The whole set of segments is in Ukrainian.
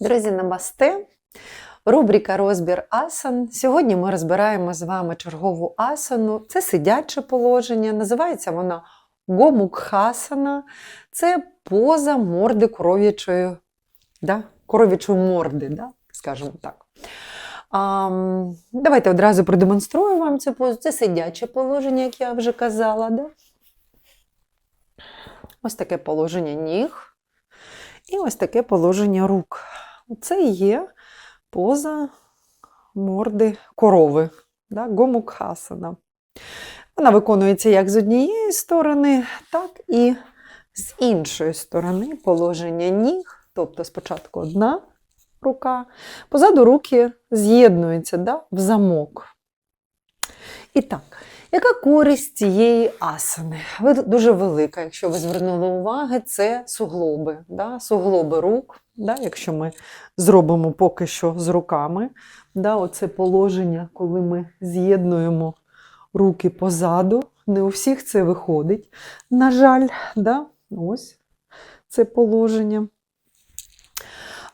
Друзі, намасте! Рубрика Розбір асан. Сьогодні ми розбираємо з вами чергову асану. Це сидяче положення. Називається вона гомукхасана. Це поза морди коров'ячої, да? коров'ячої морди, да? скажімо так. А, давайте одразу продемонструю вам цю позу. Це сидяче положення, як я вже казала. Да? Ось таке положення ніг. І ось таке положення рук. Це є поза морди корови, да? гомукхасана. Вона виконується як з однієї сторони, так і з іншої сторони положення ніг. Тобто спочатку одна рука, позаду руки з'єднуються да? в замок. І так, яка користь цієї асани? Дуже велика, якщо ви звернули увагу, це суглоби. Да? Суглоби рук. Да? Якщо ми зробимо поки що з руками, да? оце положення, коли ми з'єднуємо руки позаду. Не у всіх це виходить. На жаль, да? ось це положення.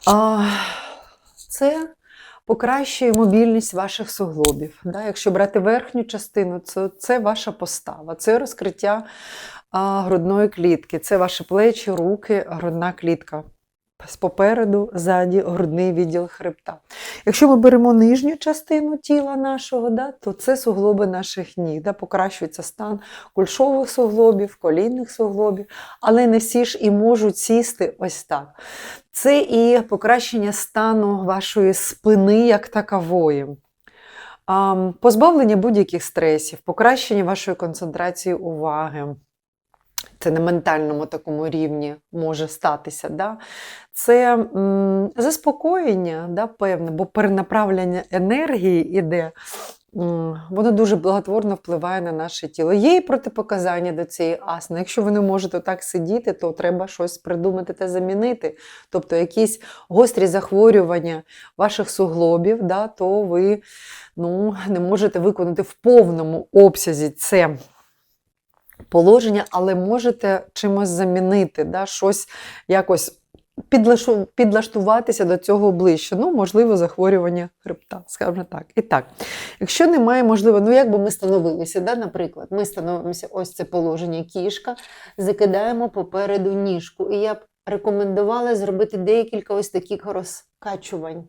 А, це покращує мобільність ваших суглобів. Да? Якщо брати верхню частину, це, це ваша постава, це розкриття а, грудної клітки, це ваші плечі, руки, грудна клітка. Попереду, ззаді, грудний відділ хребта. Якщо ми беремо нижню частину тіла нашого, да, то це суглоби наших ніг, да, покращується стан кульшових суглобів, колінних суглобів, але не всі ж і можуть сісти ось так. Це і покращення стану вашої спини як такової. Позбавлення будь-яких стресів, покращення вашої концентрації уваги. Це на ментальному такому рівні може статися. Да? Це м, заспокоєння, да, певне, бо перенаправлення енергії іде, воно дуже благотворно впливає на наше тіло. Є і протипоказання до цієї асани. Якщо ви не можете так сидіти, то треба щось придумати та замінити. Тобто якісь гострі захворювання ваших суглобів, да, то ви ну, не можете виконати в повному обсязі це положення, але можете чимось замінити, да, щось якось підлаштуватися до цього ближче. Ну, можливо, захворювання хребта, скажімо так. І так, якщо немає, можливо, ну як би ми становилися, да, наприклад, ми становимося ось це положення кішка, закидаємо попереду ніжку. І я б рекомендувала зробити декілька ось таких розкачувань,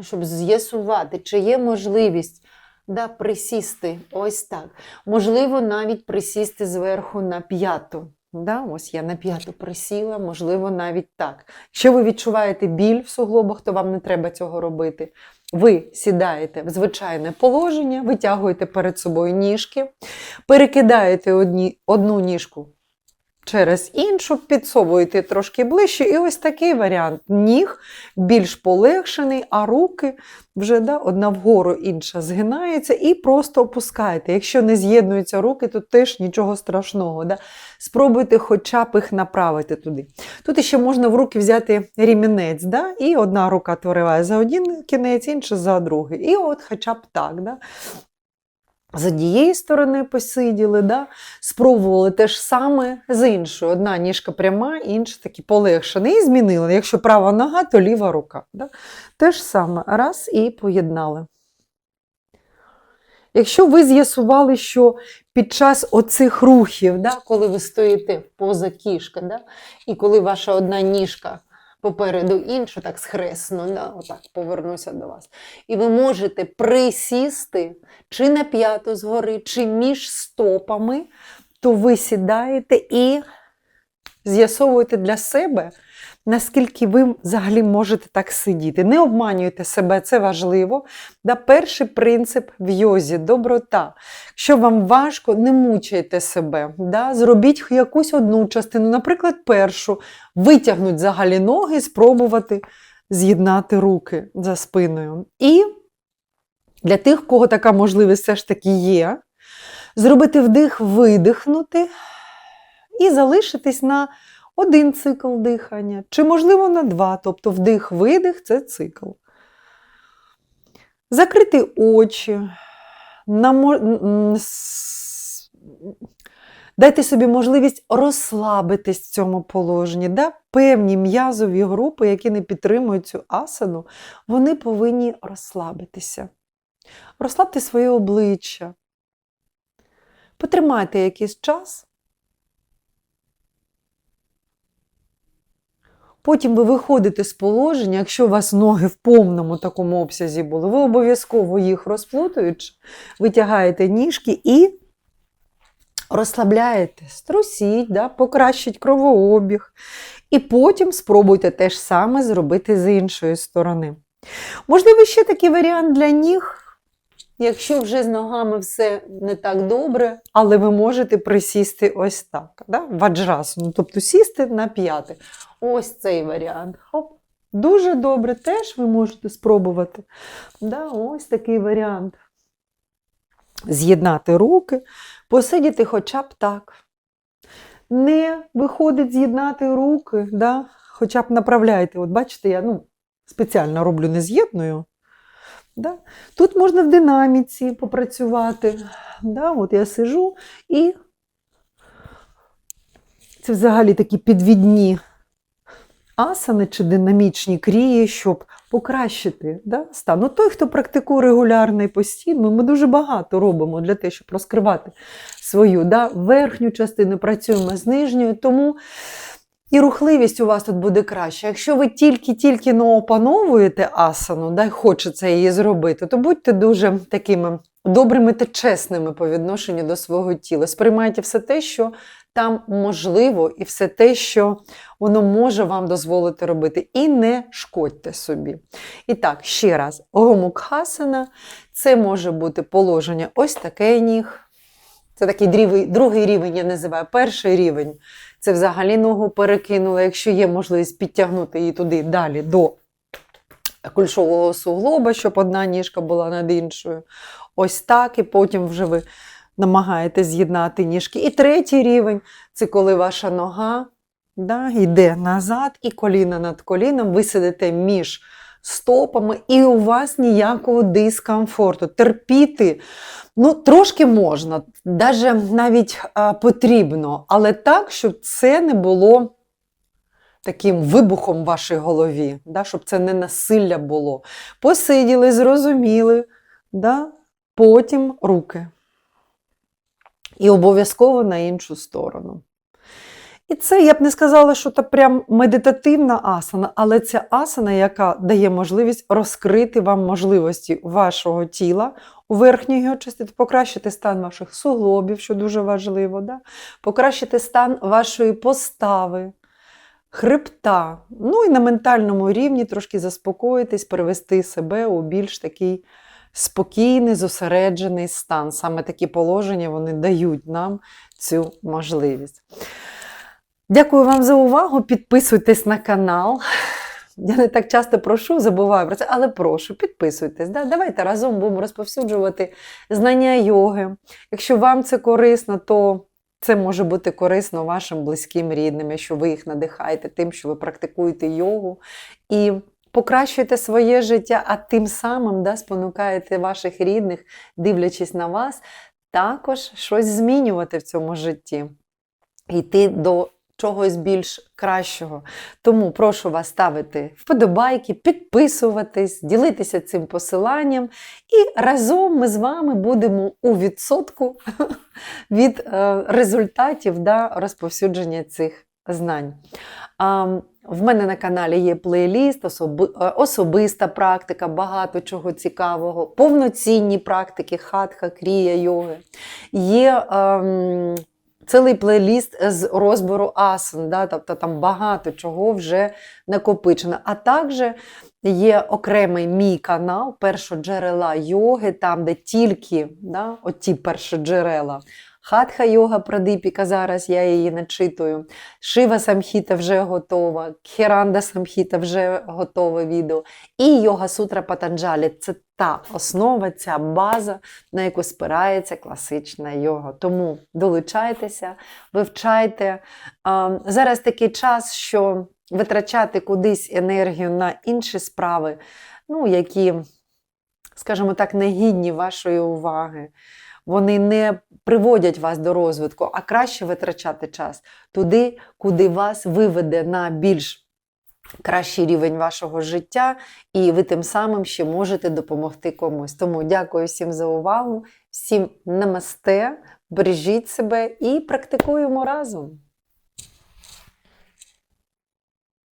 щоб з'ясувати, чи є можливість да, присісти ось так. Можливо, навіть присісти зверху на п'яту. Да, ось я на п'яту присіла, можливо, навіть так. Якщо ви відчуваєте біль в суглобах, то вам не треба цього робити. Ви сідаєте в звичайне положення, витягуєте перед собою ніжки, перекидаєте одні, одну ніжку через іншу, підсовуєте трошки ближче, і ось такий варіант. Ніг більш полегшений, а руки вже да, одна вгору, інша згинається, і просто опускаєте. Якщо не з'єднуються руки, то теж нічого страшного. Да? Спробуйте хоча б їх направити туди. Тут ще можна в руки взяти рімінець, да? і одна рука твориває за один кінець, інша за другий. І от хоча б так. Да? З однієї сторони посиділи, да? спробували те ж саме з іншої. Одна ніжка пряма, інша таки полегшена. І змінили. Якщо права нога, то ліва рука. Да? Те ж саме. Раз і поєднали. Якщо ви з'ясували, що під час оцих рухів, да, коли ви стоїте поза кішка, да, і коли ваша одна ніжка попереду іншу, так схресно, да, отак повернуся до вас, і ви можете присісти чи на п'яту згори, чи між стопами, то ви сідаєте і з'ясовуєте для себе, наскільки ви взагалі можете так сидіти. Не обманюйте себе, це важливо. Да, перший принцип в йозі доброта. Якщо вам важко, не мучайте себе. Да? Зробіть якусь одну частину, наприклад, першу, витягнуть взагалі ноги, спробувати з'єднати руки за спиною. І для тих, кого така можливість все ж таки є, зробити вдих, видихнути і залишитись на один цикл дихання, чи, можливо, на два, тобто вдих-видих це цикл. Закрити очі, намо... Дайте собі можливість розслабитись в цьому положенні. Да? Певні м'язові групи, які не підтримують цю асану, вони повинні розслабитися. Розслабте своє обличчя. Потримайте якийсь час. Потім ви виходите з положення, якщо у вас ноги в повному такому обсязі були, ви обов'язково їх розплутуючи, витягаєте ніжки і розслабляєте, струсіть, да, покращить кровообіг. І потім спробуйте те ж саме зробити з іншої сторони. Можливо, ще такий варіант для ніг. Якщо вже з ногами все не так добре, але ви можете присісти ось так, да? ваджрасу, тобто сісти на п'яти. Ось цей варіант. Хоп. Дуже добре, теж ви можете спробувати. Да? Ось такий варіант. З'єднати руки, посидіти хоча б так. Не виходить з'єднати руки, да? хоча б направляйте. От бачите, я ну, спеціально роблю не з'єдную. Да? Тут можна в динаміці попрацювати. Да? От я сижу і це взагалі такі підвідні асани чи динамічні крії, щоб покращити да, стан. Ну, той, хто практикує регулярно і постійно, ми дуже багато робимо для того, щоб розкривати свою да, верхню частину, працюємо з нижньою, тому і рухливість у вас тут буде краще. Якщо ви тільки-тільки не опановуєте асану, да, і хочеться її зробити, то будьте дуже такими добрими та чесними по відношенню до свого тіла. Сприймайте все те, що там можливо, і все те, що воно може вам дозволити робити. І не шкодьте собі. І так, ще раз, гомукхасана це може бути положення ось таке ніг. Це такий другий, рівень, я називаю. Перший рівень це взагалі ногу перекинула, якщо є можливість підтягнути її туди далі до кульшового суглоба, щоб одна ніжка була над іншою. Ось так, і потім вже ви намагаєтесь з'єднати ніжки. І третій рівень це коли ваша нога да, йде назад, і коліна над коліном, ви сидите між стопами, і у вас ніякого дискомфорту. Терпіти ну, трошки можна, навіть, навіть а, потрібно, але так, щоб це не було. Таким вибухом в вашій голові, да, щоб це не насилля було. Посиділи, зрозуміли, да, потім руки. І обов'язково на іншу сторону. І це я б не сказала, що це прям медитативна асана, але це асана, яка дає можливість розкрити вам можливості вашого тіла у верхній його частині, покращити стан ваших суглобів, що дуже важливо, да? покращити стан вашої постави, хребта. Ну і на ментальному рівні трошки заспокоїтись, привести себе у більш такий спокійний, зосереджений стан. Саме такі положення вони дають нам цю можливість. Дякую вам за увагу. Підписуйтесь на канал. Я не так часто прошу, забуваю про це, але прошу, підписуйтесь. Да? Давайте разом будемо розповсюджувати знання йоги. Якщо вам це корисно, то це може бути корисно вашим близьким рідним, якщо ви їх надихаєте тим, що ви практикуєте йогу. І покращуєте своє життя, а тим самим да, спонукаєте ваших рідних, дивлячись на вас, також щось змінювати в цьому житті. Йти до чогось більш кращого. Тому прошу вас ставити вподобайки, підписуватись, ділитися цим посиланням. І разом ми з вами будемо у відсотку від е, результатів да, розповсюдження цих знань. В мене на каналі є плейліст, е, особиста практика, багато чого цікавого, повноцінні практики, хатха, крія, йоги. Є ем, цілий плейліст з розбору асан, да, тобто там багато чого вже накопичено. А також є окремий мій канал першоджерела йоги, там, де тільки да, оті першоджерела. Хатха йога Прадипіка, зараз я її начитую. Шива Самхіта вже готова, Херанда Самхіта вже готове відео. І Йога Сутра Патанджалі це та основа, ця база, на яку спирається класична йога. Тому долучайтеся, вивчайте. Зараз такий час, що витрачати кудись енергію на інші справи, ну, які, скажімо так, не гідні вашої уваги вони не приводять вас до розвитку, а краще витрачати час туди, куди вас виведе на більш кращий рівень вашого життя, і ви тим самим ще можете допомогти комусь. Тому дякую всім за увагу, всім намасте, бережіть себе і практикуємо разом.